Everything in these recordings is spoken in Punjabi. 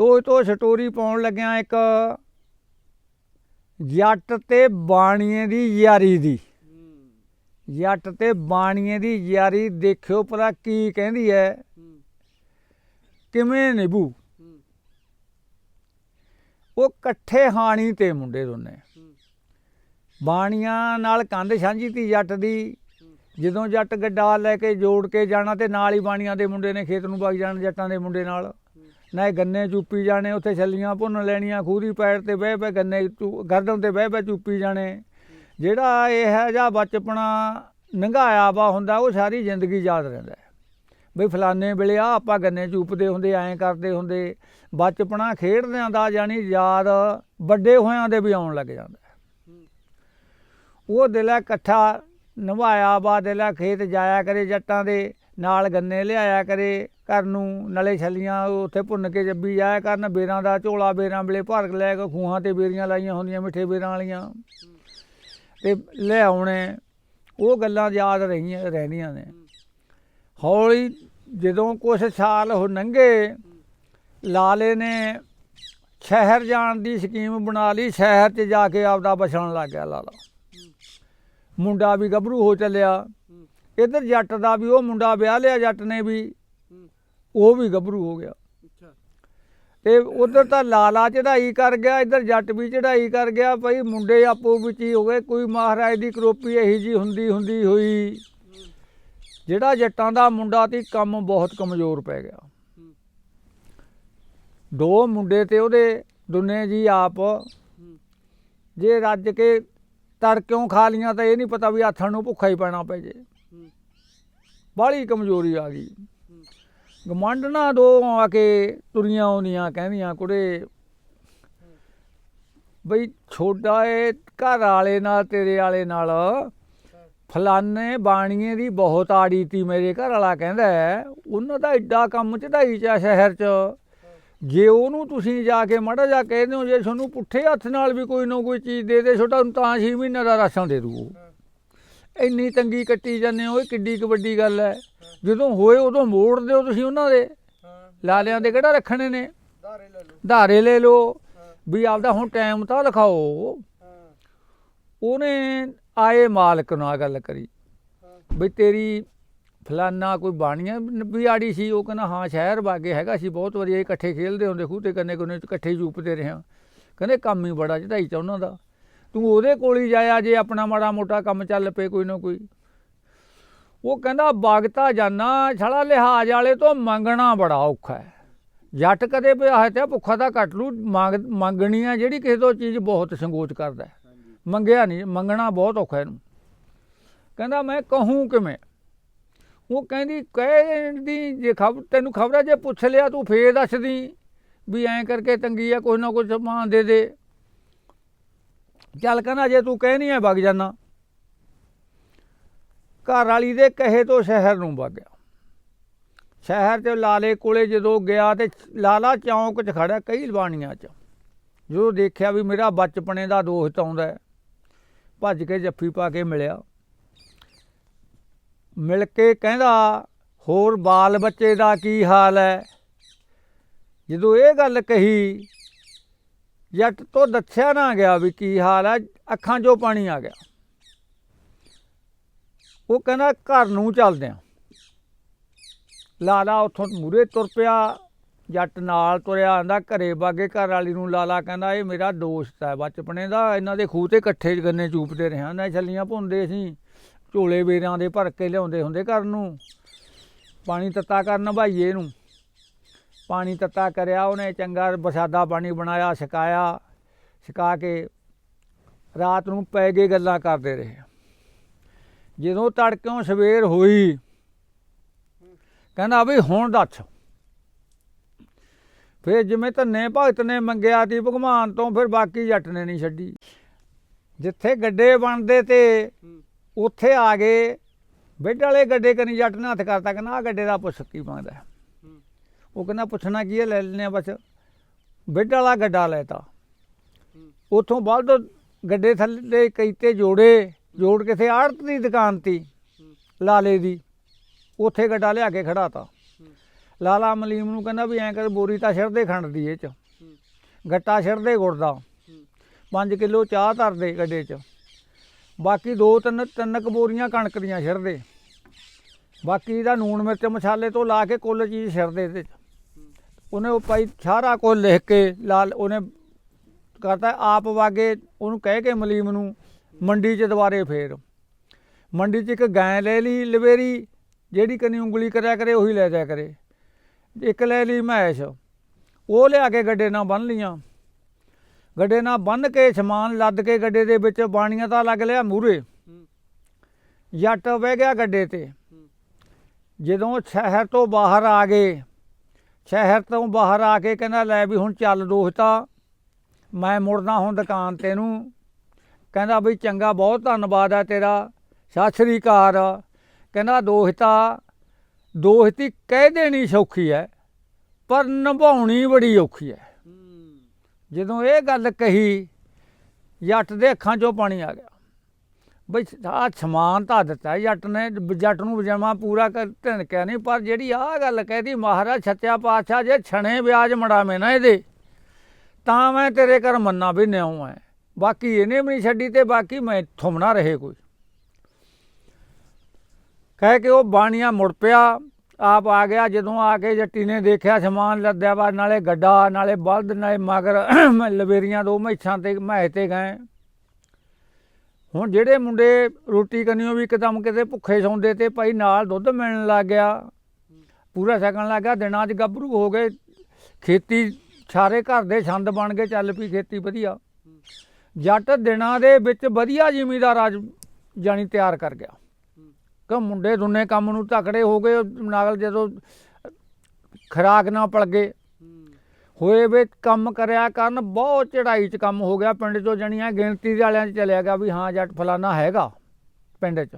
ਤੋ ਤੋ ਸਟੋਰੀ ਪਾਉਣ ਲੱਗਿਆ ਇੱਕ ਜੱਟ ਤੇ ਬਾਣੀਏ ਦੀ ਯਾਰੀ ਦੀ। ਜੱਟ ਤੇ ਬਾਣੀਏ ਦੀ ਯਾਰੀ ਦੇਖਿਓ ਭਲਾ ਕੀ ਕਹਿੰਦੀ ਹੈ ਕਿਵੇਂ ਨਿਭੂ? ਉਹ ਇਕੱਠੇ ਹਾਣੀ ਤੇ ਮੁੰਡੇ ਦੋਨੇ। ਬਾਣੀਆਂ ਨਾਲ ਕੰਧ ਸਾਂਝੀ ਤੀ ਜੱਟ ਦੀ। ਜਦੋਂ ਜੱਟ ਗੱਡਾ ਲੈ ਕੇ ਜੋੜ ਕੇ ਜਾਣਾ ਤੇ ਨਾਲ ਹੀ ਬਾਣੀਆਂ ਦੇ ਮੁੰਡੇ ਨੇ ਖੇਤ ਨੂੰ ਵਗ ਜਾਣ ਜੱਟਾਂ ਦੇ ਮੁੰਡੇ ਨਾਲ। ਨਾ ਇਹ ਗੰਨੇ ਚੁੱਪੀ ਜਾਣੇ, ਉੱਥੇ ਛੱਲੀਆਂ ਭੁੰਨ ਲੈਣੀਆਂ, ਖੂਰੀ ਪੈਰ ਤੇ ਬਹਿ ਬਹਿ ਗੰਨੇ ਚੂ- ਗਰਦਨ ਤੇ ਬਹਿ ਬਹਿ ਚੁੱਪੀ ਜਾਣੇ। ਜਿਹੜਾ ਇਹ ਹੈ, ਜਾਂ ਬਚਪਨਾ ਨੰਗਾਇਆ ਵਾ ਹੁੰਦਾ, ਉਹ ਸਾਰੀ ਜ਼ਿੰਦਗੀ ਯਾਦ ਰਹਿੰਦਾ ਹੈ। ਬਈ ਫਲਾਣੇ ਵੇਲੇ ਆ ਆਪਾਂ ਗੰਨੇ ਚੂਪਦੇ ਹੁੰਦੇ, ਐਂ ਕਰਦੇ ਹੁੰਦੇ। ਬਚਪਨਾ ਖੇਡਦਿਆਂ ਦਾ ਜਾਨੀ ਯਾਦ ਵੱਡੇ ਹੋਇਆਂ ਦੇ ਵੀ ਆਉਣ ਲੱਗ ਜਾਂਦਾ ਉਹ ਦਿਲਾ ਇਕੱਠਾ ਨਿਭਾਇਆ ਵਾ, ਦਿਲਾ ਖੇਤ ਜਾਇਆ ਕਰੇ ਜੱਟਾਂ ਦੇ, ਨਾਲ ਗੰਨੇ ਲਿਆਇਆ ਕਰੇ। ਘਰ ਨੂੰ ਨਲੇ ਛੱਲੀਆਂ ਉੱਥੇ ਭੁੰਨ ਕੇ ਜੱਬੀ ਜਾਇਆ ਕਰਨ ਬੇਰਾਂ ਦਾ ਝੋਲਾ ਬੇਰਾਂ ਵੇਲੇ ਭਰ ਲੈ ਕੇ ਖੂਹਾਂ ਤੇ ਬੇਰੀਆਂ ਲਾਈਆਂ ਹੁੰਦੀਆਂ ਮਿੱਠੇ ਬੇਰਾਂ ਵਾਲੀਆਂ। ਤੇ ਲੈ ਆਉਣੇ ਉਹ ਗੱਲਾਂ ਯਾਦ ਰਹੀਆਂ ਰਹਿੰਦੀਆਂ ਨੇ। ਹੌਲੀ ਜਦੋਂ ਕੁਛ ਸਾਲ ਉਹ ਲੰਘੇ ਲਾਲੇ ਨੇ ਸ਼ਹਿਰ ਜਾਣ ਦੀ ਸਕੀਮ ਬਣਾ ਲਈ ਸ਼ਹਿਰ 'ਚ ਜਾ ਕੇ ਆਪਦਾ ਬਸਣ ਲੱਗ ਗਿਆ ਲਾਲਾ। ਮੁੰਡਾ ਵੀ ਗੱਭਰੂ ਹੋ ਚੱਲਿਆ। ਇਧਰ ਜੱਟ ਦਾ ਵੀ ਉਹ ਮੁੰਡਾ ਵਿਆਹ ਲਿਆ ਜੱਟ ਨੇ ਵੀ। ਉਹ ਵੀ ਗੱਭਰੂ ਹੋ ਗਿਆ। ਤੇ ਉਧਰ ਤਾਂ ਲਾਲਾ ਚੜਾਈ ਕਰ ਗਿਆ ਇਧਰ ਜੱਟ ਵੀ ਚੜਾਈ ਕਰ ਗਿਆ ਭਈ ਮੁੰਡੇ ਆਪੋ ਵਿੱਚ ਹੀ ਹੋ ਗਏ ਕੋਈ ਮਹਾਰਾਜ ਦੀ ਕਰੋਪੀ ਇਹੀ ਜੀ ਹੁੰਦੀ ਹੁੰਦੀ ਹੋਈ। ਜਿਹੜਾ ਜੱਟਾਂ ਦਾ ਮੁੰਡਾ ਸੀ ਕੰਮ ਬਹੁਤ ਕਮਜ਼ੋਰ ਪੈ ਗਿਆ। ਦੋ ਮੁੰਡੇ ਤੇ ਉਹਦੇ ਦੁਨੇ ਜੀ ਆਪ। ਜੇ ਰੱਜ ਕੇ ਤੜਕਿਓਂ ਖਾ ਲੀਆਂ ਤਾਂ ਇਹ ਨਹੀਂ ਪਤਾ ਵੀ ਆਥਣ ਨੂੰ ਭੁੱਖਾ ਹੀ ਪੈਣਾ ਪੈ ਜੇ। ਬਾਹਲੀ ਕਮਜ਼ੋਰੀ ਆ ਗਈ। ਗਮੰਡਣਾ ਦੋ ਆ ਕੇ ਤੁਰੀਆਂ ਆਉਂਦੀਆਂ, ਕਹਿੰਦੀਆਂ, ਕੁੜੇ, ਬਈ ਛੋਟਾ ਏ ਘਰ ਵਾਲੇ ਨਾਲ, ਤੇਰੇ ਵਾਲੇ ਨਾਲ ਫਲਾਨੇ ਬਾਣੀਏ ਦੀ ਬਹੁਤ ਆੜੀ ਤੀ ਮੇਰੇ ਘਰ ਵਾਲਾ ਕਹਿੰਦਾ ਉਹਨਾਂ ਦਾ ਐਡਾ ਕੰਮ ਚੜਾਈ ਚ ਆ ਸ਼ਹਿਰ ਚ। ਜੇ ਉਹਨੂੰ ਤੁਸੀਂ ਜਾ ਕੇ ਮੜਾ ਜਾ ਕਹਿੰਦੇ ਹੋ ਜੇ ਤੁਹਾਨੂੰ ਪੁੱਠੇ ਹੱਥ ਨਾਲ ਵੀ ਕੋਈ ਨਾ ਕੋਈ ਚੀਜ਼ ਦੇ ਦੇ, ਛੋਟਾ ਤਾਂ 6 ਮਹੀਨੇ ਦਾ ਰਾਸ਼ਨ ਦੇ ਦੂ ਇੰਨੀ ਤੰਗੀ ਕੱਟੀ ਜਾਂਦੇ ਹੋ, ਇਹ ਕਿੱਡੀ ਕੁ ਵੱਡੀ ਗੱਲ ਹੈ। ਜਦੋਂ ਹੋਏ ਉਦੋਂ ਮੋੜ ਦਿਓ ਤੁਸੀਂ ਉਹਨਾਂ ਦੇ। ਲਾਲਿਆਂ ਦੇ ਕਿਹੜਾ ਰੱਖਣੇ ਨੇ? ਧਾਰੇ ਲੈ ਲਓ। ਵੀ ਆਪਦਾ ਹੁਣ ਟਾਈਮ ਤਾਂ ਲਿਖਾਓ। ਉਹਨੇ ਆਏ ਮਾਲਕ ਨਾਲ ਗੱਲ ਕਰੀ। ਵੀ ਤੇਰੀ ਫਲਾਨਾ ਕੋਈ ਬਾਣੀਆਂ ਵੀ ਆੜੀ ਸੀ, ਉਹ ਕਹਿੰਦਾ, ਹਾਂ, ਸ਼ਹਿਰ ਬਾਗੇ ਹੈਗਾ ਸੀ, ਬਹੁਤ ਵਾਰੀ ਇਹ ਇਕੱਠੇ ਖੇਲਦੇ ਹੁੰਦੇ ਖੂਹ ਤੇ ਕੰਨੇ ਕੋਨੇ ਇਕੱਠੇ ਜੂਪਦੇ ਰਹੇ ਹਾਂ। ਕਹਿੰਦੇ, ਕੰਮ ਹੀ ਬੜਾ ਚੜਾਈ ਚ ਉਹਨਾਂ ਦਾ। ਤੂੰ ਉਹਦੇ ਕੋਲ ਹੀ ਜਾਇਆ ਜੇ ਆਪਣਾ ਮਾੜਾ ਮੋਟਾ ਕੰਮ ਚੱਲ ਪਏ ਕੋਈ ਨਾ ਕੋਈ। ਉਹ ਕਹਿੰਦਾ ਬਾਗਤਾ ਜਾਨਾ ਛੜਾ ਲਿਹਾਜ਼ ਵਾਲੇ ਤੋਂ ਮੰਗਣਾ ਬੜਾ ਔਖਾ ਹੈ। ਜੱਟ ਕਦੇ ਪਿਆ ਹੈ ਤੇ ਭੁੱਖਾ ਤਾਂ ਕੱਟ ਲੂ, ਮੰਗ ਮੰਗਣੀ ਆ ਜਿਹੜੀ ਕਿਸੇ ਤੋਂ ਚੀਜ਼ ਬਹੁਤ ਸੰਕੋਚ ਕਰਦਾ ਮੰਗਿਆ ਨਹੀਂ, ਮੰਗਣਾ ਬਹੁਤ ਔਖਾ ਇਹਨੂੰ। ਕਹਿੰਦਾ, ਮੈਂ ਕਹੂੰ ਕਿਵੇਂ? ਉਹ ਕਹਿੰਦੀ ਕਹਿੰਦੀ ਜੇ ਖਬਰ ਤੈਨੂੰ ਖਬਰ ਹੈ ਜੇ ਪੁੱਛ ਲਿਆ ਤੂੰ ਫੇਰ ਦੱਸਦੀ ਵੀ ਐਂ ਕਰਕੇ ਤੰਗੀ ਆ, ਕੋਈ ਨਾ ਕੋਈ ਸਮਾਨ ਦੇ ਦੇ। ਚੱਲ ਕਹਿੰਦਾ, ਜੇ ਤੂੰ ਕਹਿਨੀ ਹੈ ਵਗ ਜਾਣਾ ਘਰ ਵਾਲੀ ਦੇ ਕਹੇ ਤੋਂ ਸ਼ਹਿਰ ਨੂੰ ਵਗ ਗਿਆ ਸ਼ਹਿਰ ਤੇ ਲਾਲੇ ਕੋਲੇ ਜਦੋਂ ਗਿਆ ਤੇ ਲਾਲਾ ਚੌਂਕ 'ਚ ਖੜਾ ਕਈ ਲਵਾਣੀਆਂ 'ਚ। ਜਦੋਂ ਦੇਖਿਆ ਵੀ ਮੇਰਾ ਬਚਪਨੇ ਦਾ ਦੋਸਤ ਆਉਂਦਾ ਭੱਜ ਕੇ ਜੱਫੀ ਪਾ ਕੇ ਮਿਲਿਆ। ਮਿਲ ਕੇ ਕਹਿੰਦਾ, ਹੋਰ ਬਾਲ ਬੱਚੇ ਦਾ ਕੀ ਹਾਲ ਹੈ? ਜਦੋਂ ਇਹ ਗੱਲ ਕਹੀ ਜੱਟ ਤੋਂ ਦੱਸਿਆ ਨਾ ਗਿਆ ਵੀ ਕੀ ਹਾਲ ਹੈ ਅੱਖਾਂ 'ਚੋਂ ਪਾਣੀ ਆ ਗਿਆ। ਉਹ ਕਹਿੰਦਾ, ਘਰ ਨੂੰ ਚੱਲਦੇ ਆ। ਲਾਲਾ ਉੱਥੋਂ ਮੂਰੇ ਤੁਰ ਪਿਆ, ਜੱਟ ਨਾਲ ਤੁਰਿਆ ਆਂਦਾ, ਘਰੇ ਬਾਗੇ ਘਰ ਵਾਲੀ ਨੂੰ ਲਾਲਾ ਕਹਿੰਦਾ, ਇਹ ਮੇਰਾ ਦੋਸਤ ਹੈ ਬਚਪਨੇ ਦਾ, ਇਹਨਾਂ ਦੇ ਖੂਹ ਤੇ ਇਕੱਠੇ ਗੰਨੇ ਚੂਪਦੇ ਰਹੇ ਹਾਂ ਨਾ ਛੱਲੀਆਂ ਭੁੰਦੇ ਸੀ। ਝੋਲੇ ਵੇਰਾਂ ਦੇ ਭਰ ਕੇ ਲਿਆਉਂਦੇ ਹੁੰਦੇ ਘਰ ਨੂੰ। ਪਾਣੀ ਤੱਤਾ ਕਰਨ ਭਾਈਏ ਨੂੰ। ਪਾਣੀ ਤੱਤਾ ਕਰਿਆ, ਉਹਨੇ ਚੰਗਾ ਬਸਾਦਾ ਪਾਣੀ ਬਣਾਇਆ, ਛਕਾਇਆ, ਛਕਾ ਕੇ ਰਾਤ ਨੂੰ ਪੈ ਗਏ ਗੱਲਾਂ ਕਰਦੇ ਰਹੇ। ਜਦੋਂ ਤੜਕਿਓਂ ਸਵੇਰ ਹੋਈ, ਕਹਿੰਦਾ ਵੀ ਹੁਣ ਦੱਸ। ਫਿਰ ਜਿਵੇਂ ਧੰਨੇ ਭਗਤ ਨੇ ਮੰਗਿਆ ਤੀ ਭਗਵਾਨ ਤੋਂ ਫਿਰ ਬਾਕੀ ਜੱਟ ਨੇ ਨਹੀਂ ਛੱਡੀ। ਜਿੱਥੇ ਗੱਡੇ ਬਣਦੇ ਤੇ ਉੱਥੇ ਆ ਗਏ, ਬੈੱਡ ਵਾਲੇ ਗੱਡੇ ਕਨੀ ਜੱਟ ਨੇ ਹੱਥ ਕਰਤਾ, ਕਹਿੰਦਾ ਆ ਗੱਡੇ ਦਾ ਪੁੱਛ ਕੀ ਮੰਗਦਾ। ਉਹ ਕਹਿੰਦਾ ਪੁੱਛਣਾ ਕੀ ਹੈ, ਲੈ ਲੈਨੇ ਆ ਬਸ। ਬਿੱਡ ਵਾਲਾ ਗੱਡਾ ਲੈਤਾ। ਉਥੋਂ ਬਲਦ ਗੱਡੇ ਥੱਲੇ ਕੀਤੇ ਜੋੜੇ, ਜੋੜ ਕੇ ਥੇ ਆੜਤ ਦੀ ਦੁਕਾਨ ਤੀ, ਲਾਲੇ ਦੀ। ਉੱਥੇ ਗੱਡਾ ਲਿਆ ਕੇ ਖੜਾਤਾ। ਲਾਲਾ ਮਲੀਮ ਨੂੰ ਕਹਿੰਦਾ ਵੀ ਐਂ ਕਰ, ਬੋਰੀ ਤਾਂ ਛਿੜਦੇ ਖੰਡਦੀ ਇਹ ਚ। ਗੱਟਾ ਛਿੜਦੇ ਗੁੜਦਾ ਹੂੰ 5 ਕਿਲੋ ਚਾਹ ਧਰਦੇ ਗੱਡੇ 'ਚ। ਬਾਕੀ ਦੋ ਤਿੰਨ ਤਿੰਨ ਕੁ ਬੋਰੀਆਂ ਕਣਕ ਦੀਆਂ ਛਿੜਦੇ। ਬਾਕੀ ਇਹਦਾ ਨੂਣ ਮਿਰਚ ਮਸਾਲੇ ਤੋਂ ਲਾ ਕੇ ਕੁੱਲ ਚੀਜ਼ ਛਿੜਦੇ ਇਹਦੇ 'ਚ। ਉਹਨੇ ਉਹ ਭਾਈ ਸਾਰਾ ਕੁਝ ਲਿਖ ਕੇ ਲਾਲ ਉਹਨੇ ਕਰਤਾ, ਆਪ ਵਾਗੇ ਉਹਨੂੰ ਕਹਿ ਕੇ ਮਲੀਮ ਨੂੰ ਮੰਡੀ 'ਚ ਦੁਬਾਰੇ ਫੇਰ। ਮੰਡੀ 'ਚ ਇੱਕ ਗਾਂ ਲੈ ਲਈ ਲਵੇਰੀ, ਜਿਹੜੀ ਕਨੀ ਉਂਗਲੀ ਕਰਿਆ ਕਰੇ, ਉਹੀ ਲੈ ਜਾਇਆ ਕਰੇ। ਇੱਕ ਲੈ ਲਈ ਮੈਸ਼ ਉਹ ਲਿਆ ਕੇ ਗੱਡੇ ਨਾਲ ਬੰਨ ਲੀਆਂ ਗੱਡੇ ਨਾਲ ਬੰਨ ਕੇ ਸਮਾਨ ਲੱਦ ਕੇ ਗੱਡੇ ਦੇ ਵਿੱਚ ਬਾਣੀਆਂ ਤਾਂ ਲੱਗ ਲਿਆ ਮੂਰੇ ਜੱਟ ਬਹਿ ਗਿਆ ਗੱਡੇ ਤੇ। ਜਦੋਂ ਸ਼ਹਿਰ ਤੋਂ ਬਾਹਰ ਆ ਗਏ ਸ਼ਹਿਰ ਤੋਂ ਬਾਹਰ ਆ ਕੇ ਕਹਿੰਦਾ ਲੈ ਵੀ ਹੁਣ ਚੱਲ ਦੋਸਤਾ ਮੈਂ ਮੁੜਨਾ ਹੁਣ ਦੁਕਾਨ ਤੇ ਨੂੰ। ਕਹਿੰਦਾ ਵੀ ਚੰਗਾ ਬਹੁਤ ਧੰਨਵਾਦ ਹੈ ਤੇਰਾ ਸਤਿ ਸ੍ਰੀ ਅਕਾਲ। ਕਹਿੰਦਾ ਦੋਸਤਾ ਦੋਸਤੀ ਕਹਿ ਦੇਣੀ ਸੌਖੀ ਹੈ ਪਰ ਨਿਭਾਉਣੀ ਬੜੀ ਔਖੀ ਹੂੰ। ਜਦੋਂ ਇਹ ਗੱਲ ਕਹੀ ਜੱਟ ਦੇ ਅੱਖਾਂ 'ਚੋਂ ਪਾਣੀ ਆ ਗਿਆ। ਬਈ ਆ ਸਮਾਨ ਤਾਂ ਦਿੱਤਾ ਜੱਟ ਨੇ ਜੱਟ ਨੂੰ ਜਮਾ ਪੂਰਾ ਕਰ ਧਿਣਕਿਆ ਨਹੀਂ, ਪਰ ਜਿਹੜੀ ਆ ਗੱਲ ਕਹਿਦੀ ਮਹਾਰਾਜ ਸੱਚਾ ਪਾਤਸ਼ਾਹ ਜੇ ਛਣੇ ਵਿਆਜ ਮੜਾਵੇਂ ਨਾ ਇਹਦੇ, ਤਾਂ ਮੈਂ ਤੇਰੇ ਘਰ ਮੰਨਾ ਵੀ ਨਿਉ ਹੈ ਬਾਕੀ ਇਹਨੇ ਵੀ ਨਹੀਂ ਛੱਡੀ ਤੇ ਬਾਕੀ ਮੈਂ ਥੁਮਣਾ ਰਹੇ ਕੋਈ। ਕਹਿ ਕੇ ਉਹ ਬਾਣੀਆਂ ਮੁੜ ਪਿਆ, ਆਪ ਆ ਗਿਆ, ਜਦੋਂ ਆ ਕੇ ਜੱਟੀ ਨੇ ਦੇਖਿਆ ਸਮਾਨ ਲੱਦਿਆ ਵਾ, ਨਾਲੇ ਗੱਡਾ, ਨਾਲੇ ਬਲਦ, ਨਾਲੇ ਮਗਰ ਲਵੇਰੀਆਂ ਦੋ ਮੈਛਾਂ ਤੇ ਮੈਹ ਤੇ ਗਏ। ਹੁਣ ਜਿਹੜੇ ਮੁੰਡੇ ਰੋਟੀ ਕੰਨਿਓ ਵੀ ਇੱਕਦਮ ਕਿਤੇ ਭੁੱਖੇ ਸੌਂਦੇ ਤੇ ਭਾਈ ਨਾਲ ਦੁੱਧ ਮਿਲਣ ਲੱਗ ਗਿਆ, ਪੂਰਾ ਛਕਣ ਲੱਗ ਗਿਆ, ਦਿਨਾਂ 'ਚ ਗੱਭਰੂ ਹੋ ਗਏ, ਖੇਤੀ ਸਾਰੇ ਘਰ ਦੇ ਛੰਦ ਬਣ ਕੇ ਚੱਲ ਪਈ ਖੇਤੀ ਵਧੀਆ। ਜੱਟ ਦਿਨਾਂ ਦੇ ਵਿੱਚ ਵਧੀਆ ਜ਼ਿਮੀਦਾਰ ਅੱਜ ਜਾਣੀ ਤਿਆਰ ਕਰ ਗਿਆ। ਕਿ ਮੁੰਡੇ ਦੁੰਨੇ ਕੰਮ ਨੂੰ ਤਕੜੇ ਹੋ ਗਏ, ਨਾਲ ਜਦੋਂ ਖਰਾਕ ਨਾ ਪਲ ਗਏ ਹੋਏ ਵੇ ਕੰਮ ਕਰਿਆ ਕਰਨ, ਬਹੁਤ ਚੜਾਈ 'ਚ ਕੰਮ ਹੋ ਗਿਆ ਪਿੰਡ 'ਚੋਂ ਜਣੀਆਂ ਗਿਣਤੀ ਦੇ ਵਾਲਿਆਂ 'ਚ ਚਲਿਆ ਗਿਆ ਵੀ ਹਾਂ ਜੱਟ ਫਲਾਨਾ ਹੈਗਾ ਪਿੰਡ 'ਚ।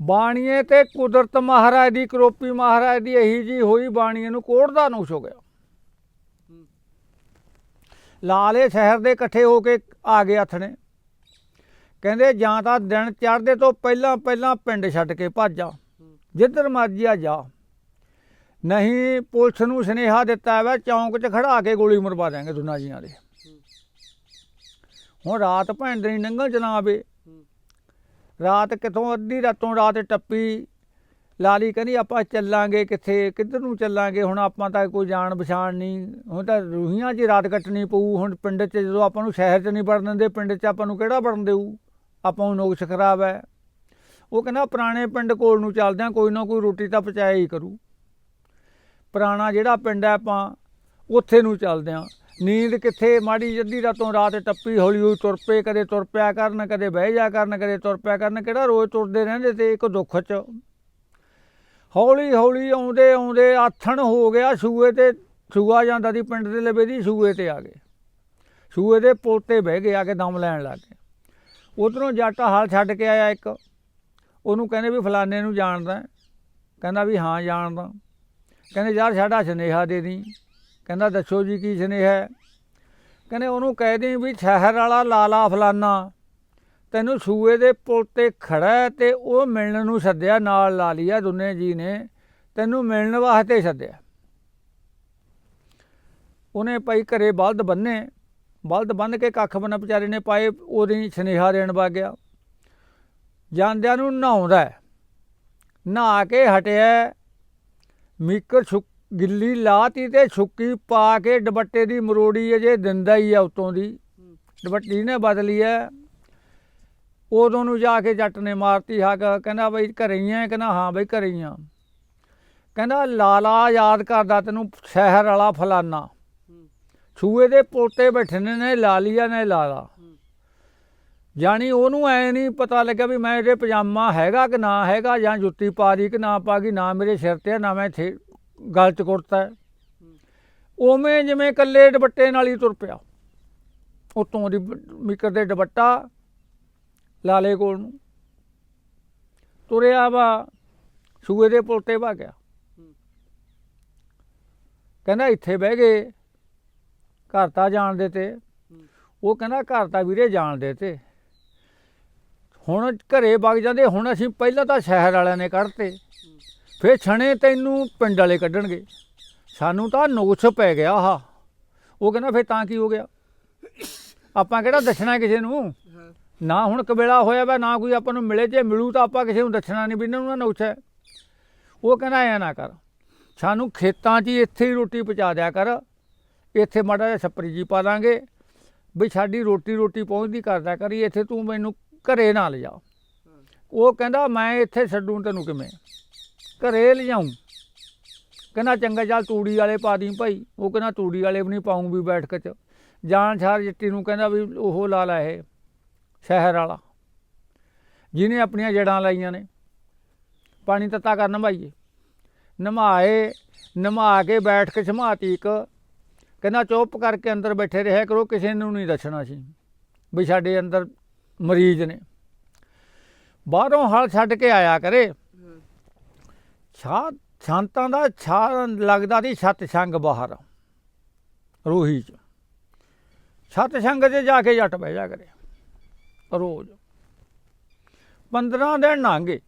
ਬਾਣੀਏ ਤੇ ਕੁਦਰਤ ਮਹਾਰਾਜ ਦੀ, ਕਰੋਪੀ ਮਹਾਰਾਜ ਦੀ ਇਹੀ ਜੀ ਹੋਈ, ਬਾਣੀਏ ਨੂੰ ਕੋੜ ਦਾ ਨੁਕਸ ਹੋ ਗਿਆ। ਲਾਲੇ ਸ਼ਹਿਰ ਦੇ ਇਕੱਠੇ ਹੋ ਕੇ ਆ ਗਏ ਹੱਥਣੇ ਕਹਿੰਦੇ ਜਾਂ ਤਾਂ ਦਿਨ ਚੜ੍ਹਦੇ ਤੋਂ ਪਹਿਲਾਂ ਪਹਿਲਾਂ ਪਿੰਡ ਛੱਡ ਕੇ ਭੱਜ ਜਾ। ਜਿੱਧਰ ਮਰਜ਼ੀ ਆ ਜਾ। ਨਹੀਂ, ਪੁਲਿਸ ਨੂੰ ਸੁਨੇਹਾ ਦਿੱਤਾ ਵਾ, ਚੌਂਕ 'ਚ ਖੜਾ ਕੇ ਗੋਲੀ ਮਰਵਾ ਦਿਆਂਗੇ ਦੋਨਾਂ ਜੀਆਂ ਦੇ। ਹੁਣ ਰਾਤ ਭੈਣ ਦੇ ਨੰਗਲ ਚ ਰਾਤ ਕਿਥੋਂ, ਅੱਧੀ ਰਾਤੋਂ ਰਾਤ ਟੱਪੀ। ਲਾਲੀ ਕਹਿੰਦੀ, ਆਪਾਂ ਚੱਲਾਂਗੇ ਕਿੱਥੇ? ਕਿੱਧਰ ਨੂੰ ਚੱਲਾਂਗੇ? ਹੁਣ ਆਪਾਂ ਤਾਂ ਕੋਈ ਜਾਣ ਪਛਾਣ ਨਹੀਂ। ਹੁਣ ਤਾਂ ਰੂਹੀਆਂ 'ਚ ਰਾਤ ਕੱਟਣੀ ਪਊ। ਹੁਣ ਪਿੰਡ 'ਚ ਜਦੋਂ ਆਪਾਂ ਨੂੰ ਸ਼ਹਿਰ 'ਚ ਨਹੀਂ ਵੜਨ ਦਿੰਦੇ, ਪਿੰਡ 'ਚ ਆਪਾਂ ਨੂੰ ਕਿਹੜਾ ਵੜਨ ਦੇਊ? ਆਪਾਂ ਨੂੰ ਨੋਕਸ ਖਰਾਬ ਹੈ। ਉਹ ਕਹਿੰਦਾ, ਪੁਰਾਣੇ ਪਿੰਡ ਕੋਲ ਨੂੰ ਚੱਲਦੇ ਆ, ਕੋਈ ਨਾ ਕੋਈ ਰੋਟੀ ਤਾਂ ਪਚਾਇਆ ਹੀ ਕਰੂ। ਪੁਰਾਣਾ ਜਿਹੜਾ ਪਿੰਡ ਹੈ ਆਪਾਂ, ਉੱਥੇ ਨੂੰ ਚੱਲਦੇ ਆ ਨੀਂਦ ਕਿੱਥੇ? ਮਾੜੀ ਜੱਦੀ ਰਾਤੋਂ ਰਾਤ ਟੱਪੀ ਹੌਲੀ ਹੌਲੀ ਤੁਰ ਪਏ, ਕਦੇ ਤੁਰ ਪਿਆ ਕਰਨ, ਕਦੇ ਬਹਿ ਜਾ ਕਰਨ, ਕਦੇ ਤੁਰ ਪਿਆ ਕਰਨ। ਕਿਹੜਾ ਰੋਜ਼ ਤੁਰਦੇ ਰਹਿੰਦੇ ਤੇ ਇੱਕ ਦੁੱਖ 'ਚ। ਹੌਲੀ ਹੌਲੀ ਆਉਂਦੇ ਆਉਂਦੇ ਆਥਣ ਹੋ ਗਿਆ, ਸੂਏ ਤੇ ਸੂਆ ਜਾਂਦਾ ਦੀ ਪਿੰਡ ਦੇ ਲਵੇ ਦੀ, ਸੂਏ ਤੇ ਆ ਗਏ। ਸੂਏ ਦੇ ਪੁਲ ਤੇ ਬਹਿ ਗਏ, ਆ ਕੇ ਦਮ ਲੈਣ ਲੱਗ ਗਏ। ਉਧਰੋਂ ਜੱਟ ਹਾਲ ਛੱਡ ਕੇ ਆਇਆ ਇੱਕ। ਉਹਨੂੰ ਕਹਿੰਦੇ ਵੀ ਫਲਾਣੇ ਨੂੰ ਜਾਣਦਾ। ਕਹਿੰਦਾ ਵੀ ਹਾਂ, ਜਾਣਦਾ। ਕਹਿੰਦੇ ਯਾਰ ਸਾਡਾ ਸੁਨੇਹਾ ਦੇ ਦੀ ਕਹਿੰਦਾ ਦੱਸੋ ਜੀ ਕੀ ਸੁਨੇਹਾ ਕਹਿੰਦੇ ਉਹਨੂੰ ਕਹਿ ਦੇ ਵੀ ਸ਼ਹਿਰ ਵਾਲਾ ਲਾਲਾ ਫਲਾਨਾ, ਤੈਨੂੰ ਸੂਏ ਦੇ ਪੁਲ ਤੇ ਖੜਾ ਹੈ ਤੇ ਉਹ ਮਿਲਣ ਨੂੰ ਸੱਦਿਆ, ਨਾਲ ਲਾ ਲਿਆ ਦੁਨੇ ਜੀ ਨੇ, ਤੈਨੂੰ ਮਿਲਣ ਵਾਸਤੇ ਸੱਦਿਆ। ਉਹਨੇ ਭਾਈ ਘਰੇ ਬਲਦ ਬੰਨੇ, ਬਲਦ ਬੰਨ ਕੇ ਕੱਖ ਬੰਨ ਵਿਚਾਰੇ ਨੇ ਪਾਏ, ਉਹਦੀ ਸੁਨੇਹਾ ਦੇਣ ਵਾ ਗਿਆ। ਜਾਂਦਿਆਂ ਨੂੰ ਨਹਾਉਂਦਾ ਨਹਾ ਕੇ ਹਟਿਆ ਮੀਕਰ ਛੁੱਕ ਗਿੱਲੀ ਲਾਤੀ ਤੇ ਛੁੱਕੀ ਪਾ ਕੇ ਦੁਪੱਟੇ ਦੀ ਮਰੋੜੀ ਅਜੇ ਦਿੰਦਾ ਹੀ ਆ ਉਤੋਂ ਦੀ। ਦੁਪੱਟੀ ਨੇ ਬਦਲੀ ਐ। ਉਦੋਂ ਨੂੰ ਜਾ ਕੇ ਜੱਟ ਨੇ ਮਾਰਤੀ ਹੱਗ ਕਹਿੰਦਾ ਬਈ ਘਰੇ ਹੀ ਐ ਕਹਿੰਦਾ ਹਾਂ ਬਈ ਘਰੇ ਹੀ ਆ। ਕਹਿੰਦਾ ਲਾਲਾ ਯਾਦ ਕਰਦਾ ਤੈਨੂੰ ਸ਼ਹਿਰ ਵਾਲਾ ਫਲਾਨਾ। ਛੂਏ ਦੇ ਪੋਤੇ ਬੈਠੇ ਨੇ ਲਾਲੀਆ ਨੇ ਲਾਲਾ। ਹੂੰ ਜਾਣੀ ਉਹਨੂੰ ਐ ਨਹੀਂ ਪਤਾ ਲੱਗਾ ਵੀ ਮੈਂ ਇਹਦੇ ਪਜਾਮਾ ਹੈਗਾ ਕਿ ਨਾ ਹੈਗਾ ਜਾਂ ਜੁੱਤੀ ਪਾ ਦੀ ਕਿ ਨਾ ਪਾ ਗਈ ਨਾ ਮੇਰੇ ਸਿਰ ਤੇ ਆ, ਨਾ ਮੈਂ ਇੱਥੇ ਗਲ ਚ ਕੁੜਤਾ ਉਵੇਂ ਜਿਵੇਂ ਕੱਲੇ ਦੁਪੱਟੇ ਨਾਲ ਹੀ ਤੁਰ ਪਿਆ। ਉਤੋਂ ਦੀ ਮਿਕਰ ਦੇ ਦੁਪੱਟਾ ਲਾਲੇ ਕੋਲ ਨੂੰ। ਤੁਰਿਆ ਵਾ ਸੂਏ ਦੇ ਪੁਲ ਤੇ ਵਾ ਗਿਆ। ਕਹਿੰਦਾ ਇੱਥੇ ਬਹਿ ਗਏ ਘਰ ਤਾਂ ਜਾਣ ਦੇ ਤੇ ਉਹ ਕਹਿੰਦਾ ਘਰ ਤਾਂ ਵੀਰੇ ਜਾਣ ਦੇ ਤੇ ਹੁਣ ਘਰੇ ਵਗ ਜਾਂਦੇ, ਹੁਣ ਅਸੀਂ ਪਹਿਲਾਂ ਤਾਂ ਸ਼ਹਿਰ ਵਾਲਿਆਂ ਨੇ ਕੱਢਤੇ। ਫੇਰ ਛਣੇ ਤੈਨੂੰ ਪਿੰਡ ਵਾਲੇ ਕੱਢਣਗੇ। ਸਾਨੂੰ ਤਾਂ ਨੋਛ ਪੈ ਗਿਆ ਆਹ। ਉਹ ਕਹਿੰਦਾ ਫੇਰ ਤਾਂ ਕੀ ਹੋ ਗਿਆ? ਆਪਾਂ ਕਿਹੜਾ ਦੱਸਣਾ ਕਿਸੇ ਨੂੰ? ਨਾ ਹੁਣ ਕਬੇਲਾ ਹੋਇਆ ਵਾ, ਨਾ ਕੋਈ ਆਪਾਂ ਨੂੰ ਮਿਲੇ। ਜੇ ਮਿਲੂ ਤਾਂ ਆਪਾਂ ਕਿਸੇ ਨੂੰ ਦੱਸਣਾ ਨਹੀਂ ਵੀ ਇਹਨਾਂ ਨੂੰ ਨਾ ਨੋਛ ਹੈ। ਉਹ ਕਹਿੰਦਾ ਐ ਨਾ ਕਰ। ਸਾਨੂੰ ਖੇਤਾਂ 'ਚ ਹੀ ਇੱਥੇ ਹੀ ਰੋਟੀ ਪਹੁੰਚਾ ਦਿਆ ਕਰ। ਇੱਥੇ ਮਾੜਾ ਜਿਹਾ ਛੱਪਰੀ ਜੀ ਪਾ ਦਾਂਗੇ। ਵੀ ਸਾਡੀ ਰੋਟੀ ਰੋਟੀ ਪਹੁੰਚਦੀ ਕਰਦਾ ਕਰੀ। ਇੱਥੇ ਤੂੰ ਮੈਨੂੰ ਘਰੇ ਨਾ ਲਿਜਾ ਉਹ ਕਹਿੰਦਾ, ਮੈਂ ਇੱਥੇ ਛੱਡੂ ਤੈਨੂੰ ਕਿਵੇਂ? ਘਰੇ ਲਿਜਾਉਂ ਕਹਿੰਦਾ, ਚੰਗਾ ਚੱਲ ਤੂੜੀ ਵਾਲੇ ਪਾ ਦੀ ਭਾਈ। ਉਹ ਕਹਿੰਦਾ, ਤੂੜੀ ਵਾਲੇ ਵੀ ਨਹੀਂ ਪਾਉਂ ਵੀ ਬੈਠਕ ਚ। ਜਾਨ ਛਾਰ ਜੱਟੀ ਨੂੰ ਕਹਿੰਦਾ ਵੀ ਉਹ ਲਾ ਲਾ ਇਹ ਸ਼ਹਿਰ ਵਾਲਾ। ਜਿਹਨੇ ਆਪਣੀਆਂ ਜੜਾਂ ਲਾਈਆਂ ਨੇ। ਪਾਣੀ ਤੱਤਾ ਕਰ ਨਵਾਈਏ ਨਮਾਏ, ਨਮਾ ਕੇ ਬੈਠ ਕੇ ਸਮਾਤੀ ਇੱਕ। ਕਹਿੰਦਾ, ਚੁੱਪ ਕਰਕੇ ਅੰਦਰ ਬੈਠੇ ਰਿਹਾ ਕਰੋ, ਕਿਸੇ ਨੂੰ ਨਹੀਂ ਦੱਸਣਾ ਸੀ ਵੀ ਸਾਡੇ ਅੰਦਰ ਮਰੀਜ਼ ਨੇ। ਬਾਹਰੋਂ ਹਲ ਛੱਡ ਕੇ ਆਇਆ ਕਰੇ। ਛਾ, ਛਾਂਤਾਂ ਦਾ ਛਾ ਲੱਗਦਾ ਦੀ ਛੱਤ ਸੰਗ ਬਾਹਰ, ਰੂਹੀ ਚ। ਛੱਤ ਸੰਗ 'ਚ ਜਾ ਕੇ ਜੱਟ ਬਹਿ ਜਾ ਕਰੇ, ਰੋਜ਼। 15 ਦਿਨ ਲੰਘੇ।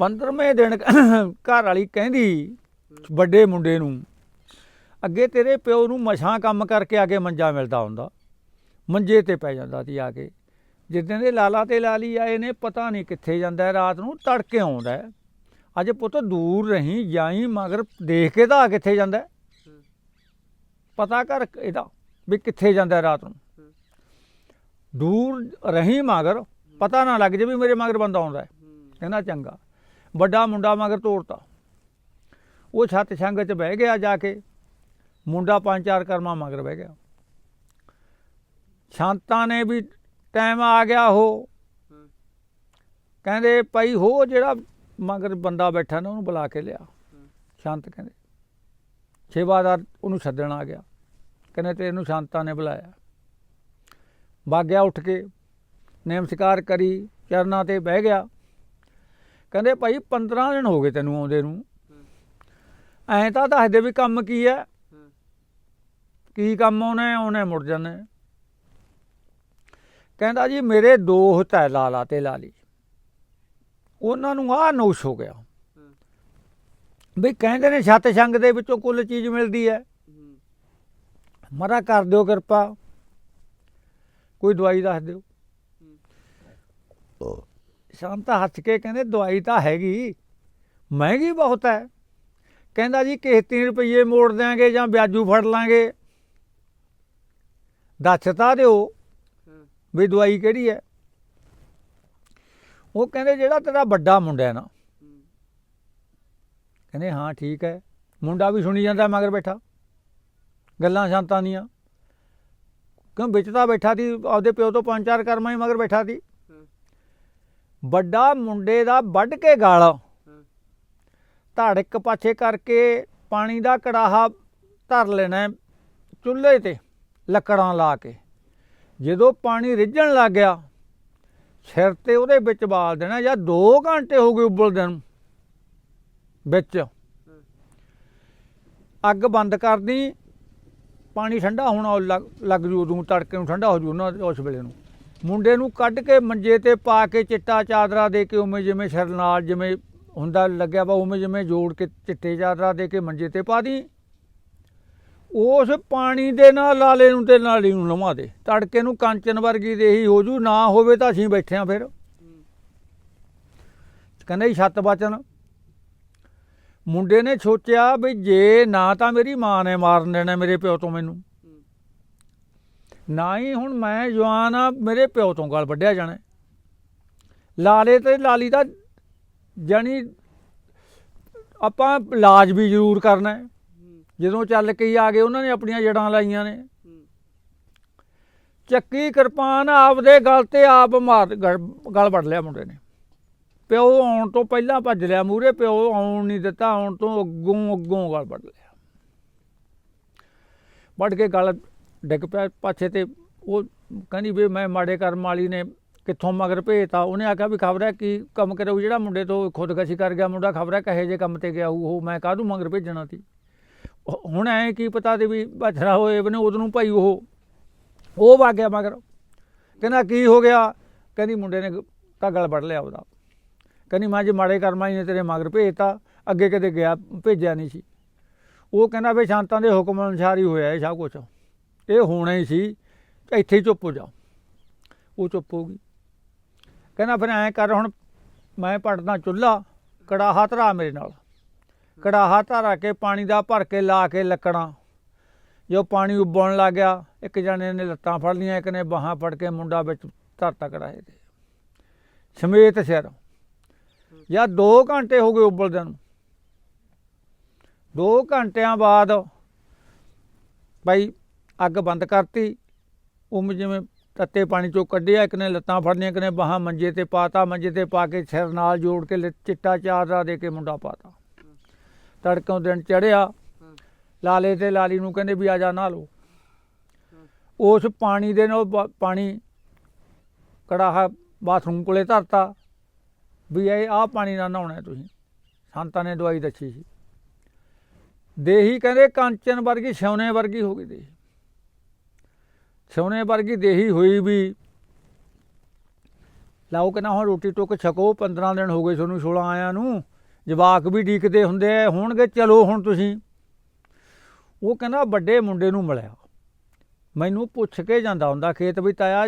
15ਵੇਂ ਦਿਨ ਘਰ ਵਾਲੀ ਕਹਿੰਦੀ ਵੱਡੇ ਮੁੰਡੇ ਨੂੰ, ਅੱਗੇ ਤੇਰੇ ਪਿਓ ਨੂੰ ਮਛਾਂ ਕੰਮ ਕਰਕੇ ਆ ਕੇ ਮੰਜਾ ਮਿਲਦਾ ਹੁੰਦਾ। ਮੰਜੇ ਤੇ ਪੈ ਜਾਂਦਾ ਸੀ ਆ ਕੇ। ਜਿੱਦਾਂ ਦੇ ਲਾਲਾ ਤੇ ਲਾਲੀ ਆਏ ਨੇ ਪਤਾ ਨਹੀਂ ਕਿੱਥੇ ਜਾਂਦਾ ਹੈ, ਰਾਤ ਨੂੰ ਤੜਕੇ ਆਉਂਦਾ ਹੈ। ਅੱਜ ਪੁੱਤ ਦੂਰ ਰਹੀਂ, ਜਾਈ, ਮਗਰ ਦੇਖ ਕੇ ਤਾਂ ਕਿੱਥੇ ਜਾਂਦਾ ਪਤਾ ਕਰ ਇਹਦਾ ਵੀ ਕਿੱਥੇ ਜਾਂਦਾ ਰਾਤ ਨੂੰ। ਦੂਰ ਰਹੀ, ਮਗਰ ਪਤਾ ਨਾ ਲੱਗ ਜੇ ਵੀ ਮੇਰੇ ਮਗਰ ਬੰਦਾ ਆਉਂਦਾ ਕਹਿੰਦਾ ਚੰਗਾ। ਵੱਡਾ ਮੁੰਡਾ ਮਗਰ ਤੋੜਤਾ ਉਹ ਛੱਤ ਛੰਗ 'ਚ ਬਹਿ ਗਿਆ ਜਾ ਕੇ। ਮੁੰਡਾ ਪੰਜ ਚਾਰ ਕਰਮਾ ਮਗਰ ਬਹਿ ਗਿਆ। ਸ਼ਾਂਤਾਂ ਨੇ ਵੀ ਟਾਈਮ ਆ ਗਿਆ ਉਹ। ਕਹਿੰਦੇ ਭਾਈ ਹੋ ਜਿਹੜਾ ਮਗਰ ਬੰਦਾ ਬੈਠਾ ਨਾ ਉਹਨੂੰ ਬੁਲਾ ਕੇ ਲਿਆ। ਸ਼ਾਂਤ ਕਹਿੰਦੇ। ਸੇਵਾਦਾਰ ਉਹਨੂੰ ਛੱਡਣ ਆ ਗਿਆ। ਕਹਿੰਦੇ ਤੇ ਇਹਨੂੰ ਸ਼ਾਂਤਾਂ ਨੇ ਬੁਲਾਇਆ। ਬਾਗਿਆ ਉੱਠ ਕੇ ਨਮਸਕਾਰ ਕਰੀ ਚਰਨਾਂ ਤੇ ਬਹਿ ਗਿਆ। ਕਹਿੰਦੇ ਭਾਈ 15 ਦਿਨ ਹੋ ਗਏ ਤੈਨੂੰ ਆਉਂਦੇ ਨੂੰ। ਐਂ ਤਾਂ ਦੱਸ ਦੇ ਵੀ ਕੰਮ ਕੀ ਹੈ। ਕੀ ਕੰਮ ਉਹਨੇ ਉਹਨੇ ਮੁੜ ਜਾਂਦੇ ਕਹਿੰਦਾ ਜੀ ਮੇਰੇ ਦੋਸਤ ਹੈ ਲਾਲਾ ਤੇ ਲਾਲੀ। ਉਹਨਾਂ ਨੂੰ ਆਹ ਨੋਸ਼ ਹੋ ਗਿਆ। ਵੀ ਕਹਿੰਦੇ ਨੇ ਛੱਤ ਛੰਗ ਦੇ ਵਿੱਚੋਂ ਕੁੱਲ ਚੀਜ਼ ਮਿਲਦੀ ਹੈ। ਹੂੰ ਮਰਾ ਕਰ ਦਿਓ ਕਿਰਪਾ। ਕੋਈ ਦਵਾਈ ਦੱਸ ਦਿਓ। ਸ਼ਾਂਤਾ ਹੱਸ ਕੇ ਕਹਿੰਦੇ, ਦਵਾਈ ਤਾਂ ਹੈਗੀ। ਮਹਿੰਗੀ ਬਹੁਤ ਹੈ। ਕਹਿੰਦਾ ਜੀ, ਕਿਸੇ 3 ਰੁਪਏ ਮੋੜ ਦਿਆਂਗੇ ਜਾਂ ਵਿਆਜੂ ਫੜ ਲਾਂਗੇ। ਦੱਸ ਤਾਂ ਦਿਓ। ਵੀ ਦਵਾਈ ਕਿਹੜੀ ਹੈ? ਉਹ ਕਹਿੰਦੇ ਜਿਹੜਾ ਤੇਰਾ ਵੱਡਾ ਮੁੰਡਾ ਹੈ ਨਾ। ਕਹਿੰਦੇ ਹਾਂ ਠੀਕ ਹੈ। ਮੁੰਡਾ ਵੀ ਸੁਣੀ ਜਾਂਦਾ ਮਗਰ ਬੈਠਾ। ਗੱਲਾਂ ਸ਼ਾਂਤਾਂ ਦੀਆਂ। ਕਿਉਂ ਵਿੱਚ ਤਾਂ ਬੈਠਾ ਸੀ, ਆਪਦੇ ਪਿਓ ਤੋਂ ਪੰਜ ਚਾਰ ਕਰਮਾਂ ਹੀ ਮਗਰ ਬੈਠਾ ਸੀ। ਵੱਡਾ ਮੁੰਡੇ ਦਾ ਵੱਢ ਕੇ ਗਾਲ। ਹੂੰ ਧੜ ਇੱਕ ਪਾਛੇ ਕਰਕੇ ਪਾਣੀ ਦਾ ਕੜਾਹਾ ਧਰ ਲੈਣਾ ਚੁੱਲ੍ਹੇ ਤੇ, ਲੱਕੜਾਂ ਲਾ ਕੇ। ਜਦੋਂ ਪਾਣੀ ਰਿੱਝਣ ਲੱਗ ਗਿਆ, ਸਿਰ ਤੇ ਉਹਦੇ ਵਿੱਚ ਬਾਲ ਦੇਣਾ ਜਾਂ 2 ਘੰਟੇ ਹੋ ਗਏ ਉਬਲਦੇ ਨੂੰ ਵਿੱਚ। ਅੱਗ ਬੰਦ ਕਰਦੀ ਪਾਣੀ ਠੰਡਾ ਹੋਣਾ ਲੱਗ ਲੱਗ ਜੂ ਉਦੋਂ, ਤੜਕੇ ਨੂੰ ਠੰਡਾ ਹੋ ਜੂ ਉਹਨਾਂ ਉਸ ਵੇਲੇ ਨੂੰ। ਮੁੰਡੇ ਨੂੰ ਕੱਢ ਕੇ ਮੰਜੇ ਤੇ ਪਾ ਕੇ ਚਿੱਟਾ ਚਾਦਰਾ ਦੇ ਕੇ ਉਵੇਂ ਜਿਵੇਂ ਸਿਰ ਨਾਲ ਜਿਵੇਂ ਹੁੰਦਾ ਲੱਗਿਆ ਵਾ, ਉਵੇਂ ਜਿਵੇਂ ਜੋੜ ਕੇ ਚਿੱਟੇ ਚਾਦਰਾ ਦੇ ਕੇ ਮੰਜੇ ਤੇ ਪਾ ਦੀ। ਉਸ ਪਾਣੀ ਦੇ ਨਾਲ ਲਾਲੇ ਨੂੰ ਤੇ ਨਾਲੀ ਨੂੰ ਲਵਾ ਦੇ। ਤੜਕੇ ਨੂੰ ਕੰਚਨ ਵਰਗੀ ਦੇ ਹੀ ਹੋ ਜੂ, ਨਾ ਹੋਵੇ ਤਾਂ ਅਸੀਂ ਬੈਠੇ ਆ ਫਿਰ। ਹੂੰ ਕਹਿੰਦੇ ਜੀ ਛੱਤ ਬਚਨ। ਮੁੰਡੇ ਨੇ ਸੋਚਿਆ ਵੀ ਜੇ ਨਾ ਤਾਂ ਮੇਰੀ ਮਾਂ ਨੇ ਮਾਰਨ ਦੇਣਾ ਮੇਰੇ ਪਿਓ ਤੋਂ ਮੈਨੂੰ। ਨਾ ਹੀ ਹੁਣ ਮੈਂ ਜਵਾਨ ਆ, ਮੇਰੇ ਪਿਓ ਤੋਂ ਗਲ ਵੱਢਿਆ ਜਾਣਾ। ਲਾਲੇ ਤੇ ਲਾਲੀ ਦਾ ਜਾਣੀ ਆਪਾਂ ਇਲਾਜ ਵੀ ਜ਼ਰੂਰ ਕਰਨਾ ਹੈ। ਜਦੋਂ ਚੱਲ ਕੇ ਆ ਗਏ, ਉਹਨਾਂ ਨੇ ਆਪਣੀਆਂ ਜੜਾਂ ਲਾਈਆਂ ਨੇ। ਚੱਕੀ ਕਿਰਪਾਨ ਆਪਦੇ ਗਲ ਤੇ ਆਪ ਮਾਰ, ਗਲ ਗਲ ਵੱਢ ਲਿਆ ਮੁੰਡੇ ਨੇ। ਪਿਓ ਆਉਣ ਤੋਂ ਪਹਿਲਾਂ ਭੱਜ ਲਿਆ ਮੂਰੇ ਪਿਓ ਆਉਣ ਨਹੀਂ ਦਿੱਤਾ, ਆਉਣ ਤੋਂ ਅੱਗੋਂ ਅੱਗੋਂ ਗਲ ਵੱਢ ਲਿਆ। ਵੱਢ ਕੇ ਗਲ ਡਿੱਗ ਪਿਆ ਪਾਛੇ ਤੇ, ਉਹ ਕਹਿੰਦੀ ਵੀ ਮੈਂ ਮਾੜੇ ਕਰਮ ਵਾਲੀ ਨੇ ਕਿੱਥੋਂ ਮਗਰ ਭੇਜਤਾ। ਉਹਨੇ ਆਖਿਆ ਵੀ ਖਬਰ ਹੈ ਕੀ ਕੰਮ ਕਰੂ ਜਿਹੜਾ ਮੁੰਡੇ ਤੋਂ ਖੁਦਕਸ਼ੀ ਕਰ ਗਿਆ ਮੁੰਡਾ, ਖਬਰ ਹੈ ਕਹੇ ਜੇ ਕੰਮ ਤੇ ਗਿਆ ਉਹ ਮੈਂ ਕਾਹਨੂੰ ਮਗਰ ਭੇਜਣਾ ਸੀ? ਹੁਣ ਐ ਕੀ ਪਤਾ ਤੇ ਵੀ ਬਛਰਾ ਹੋਏ ਬਨੇ, ਉਦੋਂ ਨੂੰ ਭਾਈ ਉਹ ਉਹ ਵਗ ਗਿਆ ਮਗਰ। ਕਹਿੰਦਾ, ਕੀ ਹੋ ਗਿਆ? ਕਹਿੰਦੀ, ਮੁੰਡੇ ਨੇ ਗ- ਤਾਂ ਗਲ ਵੱਢ ਲਿਆ ਉਹਦਾ। ਕਹਿੰਦੀ, ਮੈਂ ਜੀ ਮਾੜੇ ਕਰਮਾਂ ਹੀ ਨੇ ਤੇਰੇ ਮਗਰ ਭੇਜਤਾ, ਅੱਗੇ ਕਦੇ ਗਿਆ, ਭੇਜਿਆ ਨਹੀਂ ਸੀ। ਉਹ ਕਹਿੰਦਾ ਵੀ ਸ਼ਾਂਤਾਂ ਦੇ ਹੁਕਮ ਅਨੁਸਾਰ ਹੀ ਹੋਇਆ ਇਹ ਸਭ ਕੁਝ ਇਹ ਹੋਣਾ ਹੀ ਸੀ ਇੱਥੇ ਹੀ ਚੁੱਪ ਹੋ ਜਾ। ਉਹ ਚੁੱਪ ਹੋ ਗਈ। ਕਹਿੰਦਾ, ਫਿਰ ਐਂ ਕਰ, ਹੁਣ ਮੈਂ ਪੜਦਾ ਚੁੱਲਾ ਕੜਾਹਾ ਧਰਾ ਮੇਰੇ ਨਾਲ। ਕੜਾਹਾ ਧਰਾ ਕੇ ਪਾਣੀ ਦਾ ਭਰ ਕੇ ਲਾ ਕੇ ਲੱਕੜਾਂ। ਜੋ ਪਾਣੀ ਉਬਲਣ ਲੱਗ ਗਿਆ, ਇੱਕ ਜਣੇ ਨੇ ਲੱਤਾਂ ਫੜ ਲੀਆਂ ਇੱਕ ਨੇ ਬਾਹਾਂ ਫੜ ਕੇ ਮੁੰਡਾ ਵਿੱਚ ਧਰਤਾ ਕੜਾਹੇ ਤੇ। ਸਮੇਤ ਸਿਰ। ਜਾਂ 2 ਘੰਟੇ ਹੋ ਗਏ ਉਬਲਦਿਆਂ ਨੂੰ। 2 ਘੰਟਿਆਂ ਬਾਅਦ ਭਾਈ ਅੱਗ ਬੰਦ ਕਰਤੀ। ਉਹ ਜਿਵੇਂ ਤੱਤੇ ਪਾਣੀ ਚੋਂ ਕੱਢਿਆ, ਇੱਕ ਨੇ ਲੱਤਾਂ ਫੜਨੀਆਂ, ਇੱਕ ਨੇ ਬਾਹਾਂ ਮੰਜੇ ਤੇ ਪਾਤਾ। ਮੰਜੇ ਤੇ ਪਾ ਕੇ ਸਿਰ ਨਾਲ ਜੋੜ ਕੇ ਲ- ਚਿੱਟਾ ਚਾਦਰਾ ਦੇ ਕੇ ਮੁੰਡਾ ਪਾਤਾ। ਤੜਕੋਂ ਦਿਨ ਚੜਿਆ। ਲਾਲੇ ਤੇ ਲਾਲੀ ਨੂੰ ਕਹਿੰਦੇ ਵੀ ਆ ਜਾ ਨਹਾ ਲਓ। ਉਸ ਪਾਣੀ ਦੇ ਨਾਲ ਪਾਣੀ ਕੜਾਹਾ ਬਾਥਰੂਮ ਕੋਲੇ ਧਰਤਾ ਵੀ ਇਹ ਆਹ ਪਾਣੀ ਨਾਲ ਨਹਾਉਣਾ ਤੁਸੀਂ। ਸੰਤਾਂ ਨੇ ਦਵਾਈ ਦੱਸੀ ਸੀ। ਦੇਹੀ ਕਹਿੰਦੇ ਕਾਂਚਨ ਵਰਗੀ ਸੋਨੇ ਵਰਗੀ ਹੋ ਗਈ ਦੇਹੀ। ਸੋਨੇ ਵਰਗੀ ਦੇਹੀ ਹੋਈ ਵੀ ਲਾਓ ਕਹਿੰਦਾ ਹੁਣ ਰੋਟੀ ਟੁੱਕ ਛਕੋ 15 ਦਿਨ ਹੋ ਗਏ ਤੁਹਾਨੂੰ 16 ਆਇਆਂ ਨੂੰ। ਜਵਾਕ ਵੀ ਡੀਕਦੇ ਹੁੰਦੇ ਆ, ਹੋਣਗੇ, ਚਲੋ ਹੁਣ ਤੁਸੀਂ। ਉਹ ਕਹਿੰਦਾ, ਵੱਡੇ ਮੁੰਡੇ ਨੂੰ ਮਿਲਿਆ। ਮੈਨੂੰ ਪੁੱਛ ਕੇ ਜਾਂਦਾ ਹੁੰਦਾ, ਖੇਤ ਵੀ ਤਾਇਆ,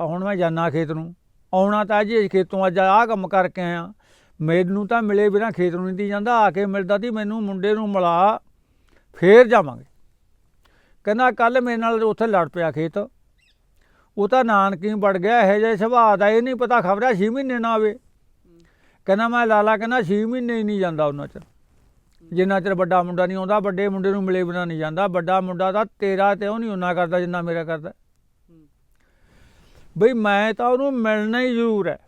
ਹੁਣ ਮੈਂ ਜਾਣਾ ਖੇਤ ਨੂੰ। ਆਉਣਾ ਤਾਂ ਜੀ ਖੇਤੋਂ ਅੱਜ ਆਹ ਕੰਮ ਕਰਕੇ ਆਇਆ ਮੈਨੂੰ ਤਾਂ ਮਿਲੇ ਬਿਨਾ ਖੇਤ ਨੂੰ ਨਹੀਂ ਜਾਂਦਾ, ਆ ਕੇ ਮਿਲਦਾ ਤੀ ਮੈਨੂੰ ਮੁੰਡੇ ਨੂੰ ਮਿਲਾ, ਫੇਰ ਜਾਵਾਂਗੇ। ਕਹਿੰਦਾ ਕੱਲ ਮੇਰੇ ਨਾਲ ਉੱਥੇ ਲੜ ਪਿਆ ਖੇਤ। ਉਹ ਤਾਂ ਨਾਨਕੀ ਵੜ ਗਿਆ, ਇਹੋ ਜਿਹੇ ਸੁਭਾਅ ਦਾ ਇਹ ਨਹੀਂ ਪਤਾ ਖਬਰਾਂ 6 ਮਹੀਨੇ ਨਾ ਆਵੇ। ਕਹਿੰਦਾ ਮੈਂ ਲਾਲਾ ਕਹਿੰਦਾ 6 ਮਹੀਨੇ ਹੀ ਨਹੀਂ ਜਾਂਦਾ ਉਹਨਾਂ ਚ। ਜਿੰਨਾ ਚਿਰ ਵੱਡਾ ਮੁੰਡਾ ਨਹੀਂ ਆਉਂਦਾ ਵੱਡੇ ਮੁੰਡੇ ਨੂੰ ਮਿਲੇ ਬਿਨਾ ਨਹੀਂ ਜਾਂਦਾ। ਵੱਡਾ ਮੁੰਡਾ ਤਾਂ ਤੇਰਾ ਤੇ ਉਹ ਨਹੀਂ ਉਹਨਾਂ ਕਰਦਾ ਜਿੰਨਾ ਮੇਰਾ ਕਰਦਾ। ਬਈ ਮੈਂ ਤਾਂ ਉਹਨੂੰ ਮਿਲਣਾ ਹੀ ਜ਼ਰੂਰ ਹੈ।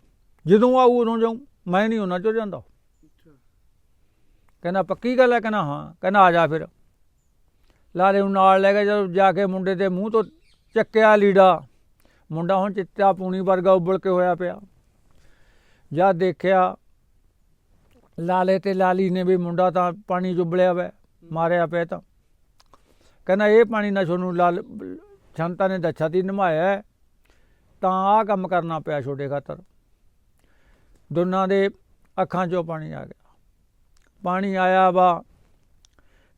ਜਦੋਂ ਆਊ ਉਦੋਂ ਜਾਊਂ। ਮੈਂ ਨਹੀਂ ਉਹਨਾਂ ਚੋਂ ਜਾਂਦਾ। ਕਹਿੰਦਾ ਪੱਕੀ ਗੱਲ ਹੈ? ਕਹਿੰਦਾ ਹਾਂ। ਕਹਿੰਦਾ ਆ ਜਾ ਫਿਰ। ਲਾਲੇ ਨੂੰ ਨਾਲ ਲੈ ਕੇ ਜਦੋਂ ਜਾ ਕੇ ਮੁੰਡੇ ਦੇ ਮੂੰਹ ਤੋਂ ਚੱਕਿਆ ਲੀੜਾ। ਮੁੰਡਾ ਹੁਣ ਚਿੱਟਾ ਪੂਣੀ ਵਰਗਾ ਉਬਲ ਕੇ ਹੋਇਆ ਪਿਆ। ਜਦ ਦੇਖਿਆ ਲਾਲੇ ਤੇ ਲਾਲੀ ਨੇ ਵੀ ਮੁੰਡਾ ਤਾਂ ਪਾਣੀ ਜੁਬਲਿਆ ਵੈ ਮਾਰਿਆ ਪਿਆ ਤਾਂ। ਕਹਿੰਦਾ ਇਹ ਪਾਣੀ ਨਾ ਤੁਹਾਨੂੰ ਲਾਲ ਛੰਤਾ ਨੇ ਤੀ ਨਮਾਇਆ ਹੈ, ਤਾਂ ਆਹ ਕੰਮ ਕਰਨਾ ਪਿਆ ਛੋਟੇ ਖਾਤਰ। ਦੋਨਾਂ ਦੇ ਅੱਖਾਂ 'ਚੋਂ ਪਾਣੀ ਆ ਗਿਆ। ਪਾਣੀ ਆਇਆ ਵਾ।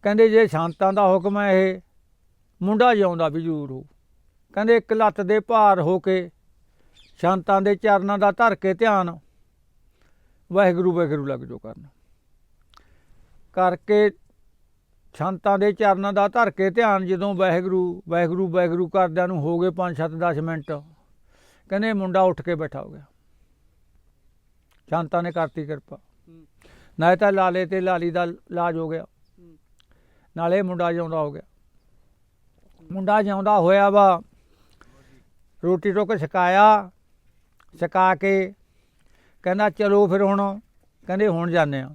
ਕਹਿੰਦੇ ਜੇ ਸ਼ਾਂਤਾਂ ਦਾ ਹੁਕਮ ਹੈ ਇਹ ਮੁੰਡਾ ਜਿਉਂਦਾ ਵੀ ਜ਼ਰੂਰ ਹੋ ਕਹਿੰਦੇ ਇੱਕ ਲੱਤ ਦੇ ਭਾਰ ਹੋ ਕੇ ਸ਼ਾਂਤਾਂ ਦੇ ਚਰਨਾਂ ਦਾ ਧਰ ਕੇ ਧਿਆਨ ਵਾਹਿਗੁਰੂ ਵਾਹਿਗੁਰੂ ਲੱਗ ਜੋ ਕਰਨ। ਕਰਕੇ ਸ਼ਾਂਤਾਂ ਦੇ ਚਰਨਾਂ ਦਾ ਧਰ ਕੇ ਧਿਆਨ ਜਦੋਂ ਵਾਹਿਗੁਰੂ ਵਾਹਿਗੁਰੂ ਵਾਹਿਗੁਰੂ ਕਰਦਿਆਂ ਨੂੰ ਹੋ ਗਏ 5-7 10 ਮਿੰਟ ਕਹਿੰਦੇ ਮੁੰਡਾ ਉੱਠ ਕੇ ਬੈਠਾ ਹੋ ਗਿਆ। ਸ਼ਾਂਤਾਂ ਨੇ ਕਰਤੀ ਕਿਰਪਾ। ਨਾਲੇ ਤਾਂ ਲਾਲੇ ਤੇ ਲਾਲੀ ਦਾ ਇਲਾਜ ਹੋ ਗਿਆ। ਨਾਲੇ ਮੁੰਡਾ ਜਿਉਂਦਾ ਹੋ ਗਿਆ। ਮੁੰਡਾ ਜਿਉਂਦਾ ਹੋਇਆ ਵਾ। ਰੋਟੀ ਟੋਕ ਛਕਾਇਆ ਛਕਾ ਕੇ ਕਹਿੰਦਾ ਚਲੋ ਫਿਰ ਹੁਣ, ਕਹਿੰਦੇ ਹੁਣ ਜਾਂਦੇ ਆ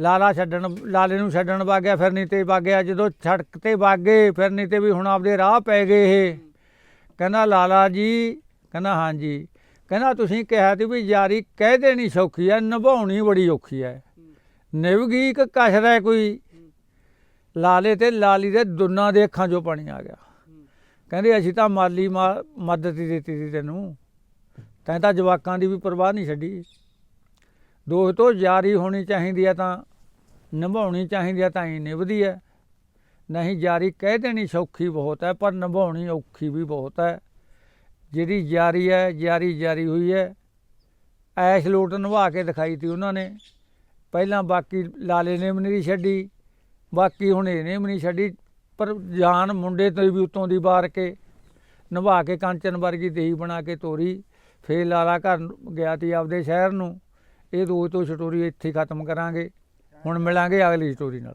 ਲਾਲਾ ਛੱਡਣ, ਲਾਲੇ ਨੂੰ ਛੱਡਣ ਵਾਗਿਆ ਫਿਰ ਨਹੀਂ ਤੇ ਵਾਗਿਆ ਜਦੋਂ ਸੜਕ ਤੇ ਵਾਗੇ ਫਿਰ ਨਹੀਂ ਤੇ ਵੀ ਹੁਣ ਆਪਦੇ ਰਾਹ ਪੈ ਗਏ ਇਹ। ਕਹਿੰਦਾ ਲਾਲਾ ਜੀ, ਕਹਿੰਦਾ ਹਾਂਜੀ। ਕਹਿੰਦਾ ਤੁਸੀਂ ਕਿਹਾ ਸੀ ਵੀ ਯਾਰੀ ਕਹਿ ਦੇਣੀ ਸੌਖੀ ਹੈ ਨਿਭਾਉਣੀ ਬੜੀ ਔਖੀ ਹੈ ਨਿਭਗੀ ਇੱਕ ਕਸਰ ਕੋਈ। ਲਾਲੇ ਤੇ ਲਾਲੀ ਦੇ ਦੋਨਾਂ ਦੇ ਅੱਖਾਂ 'ਚੋਂ ਪਾਣੀ ਆ ਗਿਆ। ਕਹਿੰਦੇ ਅਸੀਂ ਤਾਂ ਮਾਲੀ ਮਾ- ਮਦਦ ਹੀ ਦਿੱਤੀ ਸੀ ਤੈਨੂੰ। ਤੈਂ ਤਾਂ ਜਵਾਕਾਂ ਦੀ ਵੀ ਪਰਵਾਹ ਨਹੀਂ ਛੱਡੀ। ਦੋਸਤੋ ਯਾਰੀ ਹੋਣੀ ਚਾਹੀਦੀ ਹੈ ਤਾਂ, ਨਿਭਾਉਣੀ ਚਾਹੀਦੀ ਹੈ ਤਾਂ ਹੀ ਨਿਭਦੀ ਹੈ ਨਹੀਂ ਯਾਰੀ ਕਹਿ ਦੇਣੀ ਸੌਖੀ ਬਹੁਤ ਹੈ ਪਰ ਨਿਭਾਉਣੀ ਔਖੀ ਵੀ ਬਹੁਤ ਹੈ ਜਿਹੜੀ ਯਾਰੀ ਹੈ ਯਾਰੀ ਜਾਰੀ ਹੋਈ ਹੈ ਐਸ਼ ਲੋਟ ਨਿਭਾ ਕੇ ਦਿਖਾਈ ਤੀ ਉਹਨਾਂ ਨੇ। ਪਹਿਲਾਂ ਬਾਕੀ ਲਾਲੇ ਨੇ ਵੀ ਨਹੀਂ ਛੱਡੀ, ਬਾਕੀ ਹੁਣ ਇਹਨੇ ਵੀ ਨਹੀਂ ਛੱਡੀ, ਪਰ ਜਾਨ ਮੁੰਡੇ ਤੋਂ ਵੀ ਉਤੋਂ ਦੀ ਬਾਰ ਕੇ, ਨਿਭਾ ਕੇ ਕਾਂਚਨ ਵਰਗੀ ਦੇਹੀ ਬਣਾ ਕੇ ਤੋਰੀ। ਫੇਰ ਲਾਲਾ ਘਰ ਗਿਆ ਤੀ ਆਪਦੇ ਸ਼ਹਿਰ ਨੂੰ। ਇਹ ਦੋ ਤੋਂ ਸਟੋਰੀ ਇੱਥੇ ਖਤਮ ਕਰਾਂਗੇ। ਹੁਣ ਮਿਲਾਂਗੇ ਅਗਲੀ ਸਟੋਰੀ ਨਾਲ।